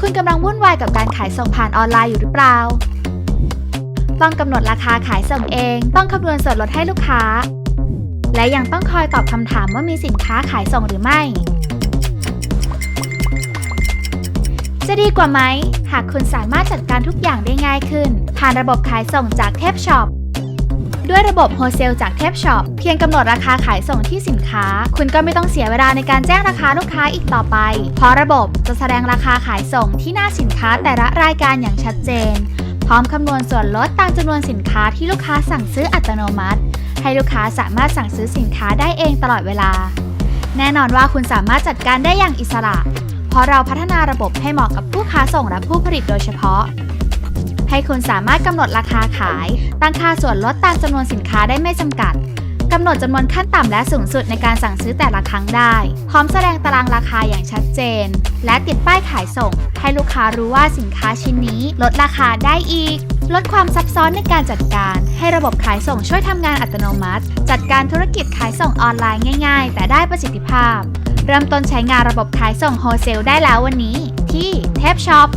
คุณกำลังวุ่นวายกับการขายส่งผ่านออนไลน์อยู่หรือเปล่า ต้องกำหนดราคาขายส่งเอง ต้องคำนวณส่วนลดให้ลูกค้า และยังต้องคอยตอบคำถามว่ามีสินค้าขายส่งหรือไม่ จะดีกว่าไหม หากคุณสามารถจัดการทุกอย่างได้ง่ายขึ้น ผ่านระบบขายส่งจากเทปช็อป ด้วยระบบโฮเซลจากเทปช็อปเพียงกำหนดราคาขายส่งที่สินค้า คุณก็ไม่ต้องเสียเวลาในการแจ้งราคาลูกค้าอีกต่อไป เพราะระบบจะแสดงราคาขายส่งที่หน้าสินค้าแต่ละรายการอย่างชัดเจน พร้อมคำนวณส่วนลดตามจำนวนสินค้าที่ลูกค้าสั่งซื้ออัตโนมัติ ให้ลูกค้าสามารถสั่งซื้อสินค้าได้เองตลอดเวลา แน่นอนว่าคุณสามารถจัดการได้อย่างอิสระ เพราะเราพัฒนาระบบให้เหมาะกับผู้ค้าส่งและผู้ผลิตโดยเฉพาะ ให้คุณสามารถกำหนดราคาขาย ตั้งค่าส่วนลดตามจำนวนสินค้าได้ไม่จำกัดกำหนดจำนวนขั้นต่ำและสูงสุดในการสั่งซื้อแต่ละครั้งได้ พร้อมแสดงตารางราคาอย่างชัดเจน และติดป้ายขายส่ง ให้ลูกค้ารู้ว่าสินค้าชิ้นนี้ลดราคาได้อีก ลดความซับซ้อนในการจัดการ ให้ระบบขายส่งช่วยทำงานอัตโนมัติ จัดการธุรกิจขายส่งออนไลน์ง่าย ๆ แต่ได้ประสิทธิภาพ เริ่มต้นใช้งานระบบขายส่งโฮเซลได้แล้ววันนี้ ที่เทปช็อป